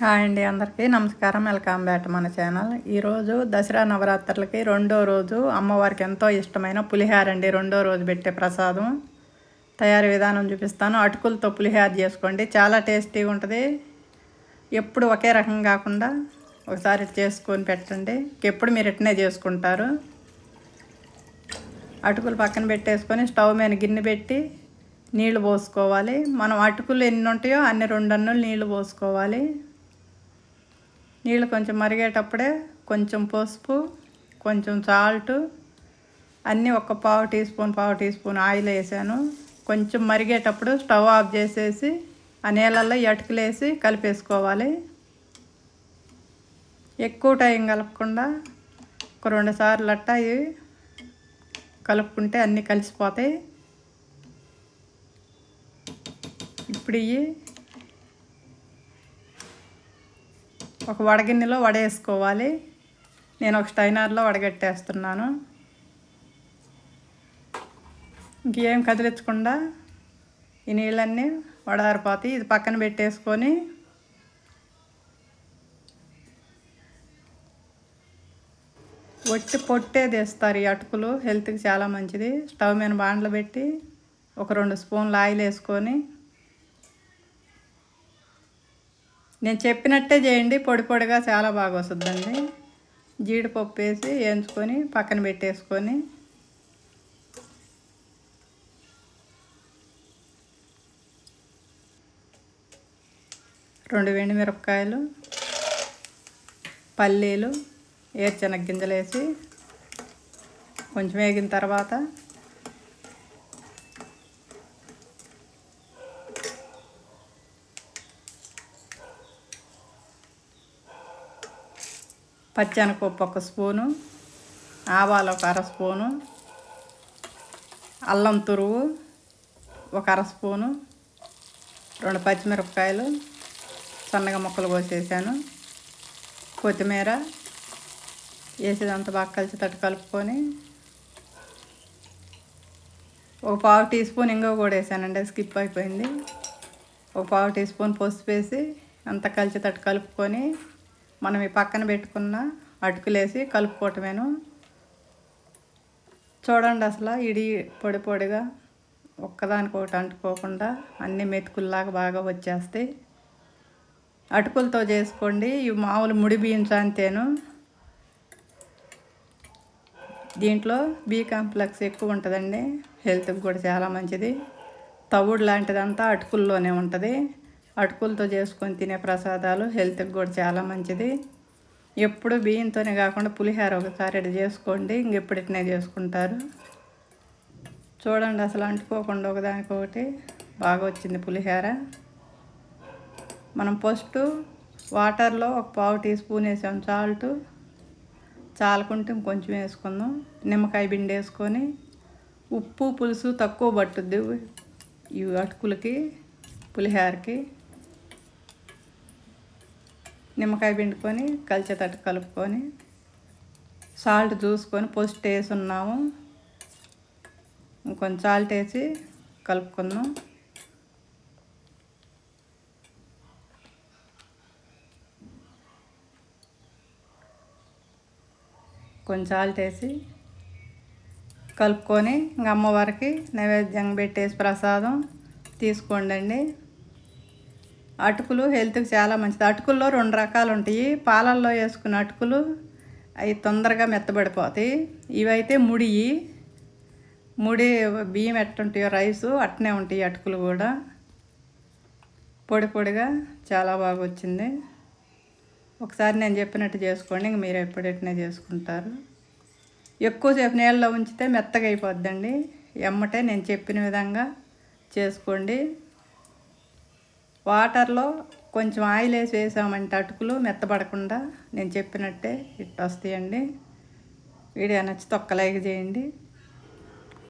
Hi అండి అందరికీ. నమస్కారం. వెల్కమ్ బ్యాక్ మన ఛానల్. ఈరోజు దసరా నవరాత్రులకి రెండో రోజు అమ్మవారికి ఎంతో ఇష్టమైన పులిహార అండి. రెండో రోజు పెట్టే ప్రసాదం. తయారీ విధానం చూపిస్తాను. అటుకులతో పులిహార చేసుకోండి. చాలా టేస్టీగా ఉంటుంది. ఎప్పుడు ఒకే రకం కాకుండా ఒకసారి చేసుకొని పెట్టండి. ఎప్పుడు మీరు ఇట్నే చేసుకుంటారు. అటుకులు పక్కన పెట్టేసుకొని స్టవ్ మీద గిన్నె పెట్టి నీళ్ళు పోసుకోవాలి. మనం అటుకులు ఎన్ని ఉంటాయో అన్ని రెండు అన్నులు నీళ్ళు పోసుకోవాలి. నీళ్ళు కొంచెం మరిగేటప్పుడే కొంచెం పసుపు కొంచెం సాల్ట్ అన్నీ ఒక పావు టీ స్పూన్ పావు టీ స్పూన్ ఆయిల్ వేసాను. కొంచెం మరిగేటప్పుడు స్టవ్ ఆఫ్ చేసేసి ఆ నీళ్ళల్లో ఎటుకలేసి కలిపేసుకోవాలి. ఎక్కువ టైం కలపకుండా ఒక రెండు సార్లు అట్టా ఇవి కలుపుకుంటే అన్నీ కలిసిపోతాయి. ఇప్పుడు ఇవి ఒక వడగిన్నెలో వడేసుకోవాలి. నేను ఒక స్టైనర్లో వడగట్టేస్తున్నాను. ఇంకేం కదిలించకుండా ఈ నీళ్ళన్నీ వడారిపోతాయి ఇది పక్కన పెట్టేసుకొని ఒట్టి పొట్టేది ఇస్తారు ఈ అటుకులు. హెల్త్కి చాలా మంచిది. స్టవ్ మీద బాండ్లు పెట్టి ఒక రెండు స్పూన్లు ఆయిల్ వేసుకొని నేను చెప్పినట్టే చేయండి. పొడి పొడిగా చాలా బాగా వస్తుందండి. జీడిపప్పు వేసి వేయించుకొని పక్కన పెట్టేసుకొని. రెండు వెండి మిరపకాయలు పల్లీలు ఏర్చెనగ గింజలు వేసి కొంచెం వేగిన తర్వాత పచ్చనపప్పు ఒక స్పూను ఆవాలు ఒక అర స్పూను అల్లం తురువు ఒక అర స్పూను రెండు పచ్చిమిరపకాయలు సన్నగా ముక్కలు కోసేసాను. కొత్తిమీర వేసేదంతా బాగా కలిసి తట్టు కలుపుకొని ఒక పావు టీ స్పూన్ ఇంగో కూడా వేసానండి స్కిప్ అయిపోయింది. ఒక పావు టీ స్పూన్ పసుపు వేసి అంతా కలిసి తట్టు కలుపుకొని మనం ఈ పక్కన పెట్టుకున్న అటుకులేసి కలుపుకోవటమేను. చూడండి అసలు ఇడి పొడి పొడిగా ఒక్కదానికొకటి అంటుకోకుండా అన్ని మెతుకుల్లాగా బాగా వచ్చేస్తాయి. అటుకులతో చేసుకోండి. ఇవి మామూలు ముడి బియ్యం దీంట్లో బీ కాంప్లెక్స్ ఎక్కువ ఉంటుందండి. హెల్త్కి కూడా చాలా మంచిది. తవుడు లాంటిదంతా అటుకుల్లోనే ఉంటుంది. అటుకులతో చేసుకొని తినే ప్రసాదాలు హెల్త్కి కూడా చాలా మంచిది. ఎప్పుడు బియ్యంతోనే కాకుండా పులిహోర ఒకసారి ఇటు చేసుకోండి ఇంకెప్పుడు చేసుకుంటారు. చూడండి అసలు అంటుకోకుండా ఒకదానికొకటి బాగా వచ్చింది పులిహోర. మనం ఫస్ట్ వాటర్లో ఒక పావు టీ స్పూన్ వేసాం సాల్ట్. చాలకుంటే ఇంకొంచెం వేసుకుందాం. నిమ్మకాయ బిండి వేసుకొని ఉప్పు పులుసు తక్కువ పట్టుద్ది ఈ అటుకులకి పులిహోరకి. నిమ్మకాయ పిండుకొని కలిచేటట్టు కలుపుకొని సాల్ట్ చూసుకొని పోస్ట్ వేసి ఉన్నాము. ఇంకొంచెం సాల్ట్ వేసి కలుపుకుందాం. కొంచెం సాల్ట్ వేసి కలుపుకొని ఇంక అమ్మవారికి నైవేద్యం పెట్టేసి ప్రసాదం తీసుకోండి అటుకులు హెల్త్కి చాలా మంచిది. అటుకుల్లో రెండు రకాలు ఉంటాయి పాలల్లో వేసుకున్న అటుకులు అవి తొందరగా మెత్తబడిపోతాయి. ఇవైతే ముడి ముడి బియ్యం ఎట్టుంటాయో రైసు అట్నే ఉంటాయి అటుకులు కూడా. పొడి పొడిగా చాలా బాగా వచ్చింది ఒకసారి నేను చెప్పినట్టు చేసుకోండి. ఇంక మీరు ఎప్పుడెట్నే చేసుకుంటారు. ఎక్కువసేపు నీళ్ళలో ఉంచితే మెత్తగా అయిపోద్దండి ఎమ్మటే నేను చెప్పిన విధంగా చేసుకోండి. వాటర్లో కొంచెం ఆయిల్ వేసి వేసామంటే అటుకులు మెత్తపడకుండా నేను చెప్పినట్టే ఇట్టు వస్తాయండి వీడియో నచ్చి తొక్క లైక్ చేయండి.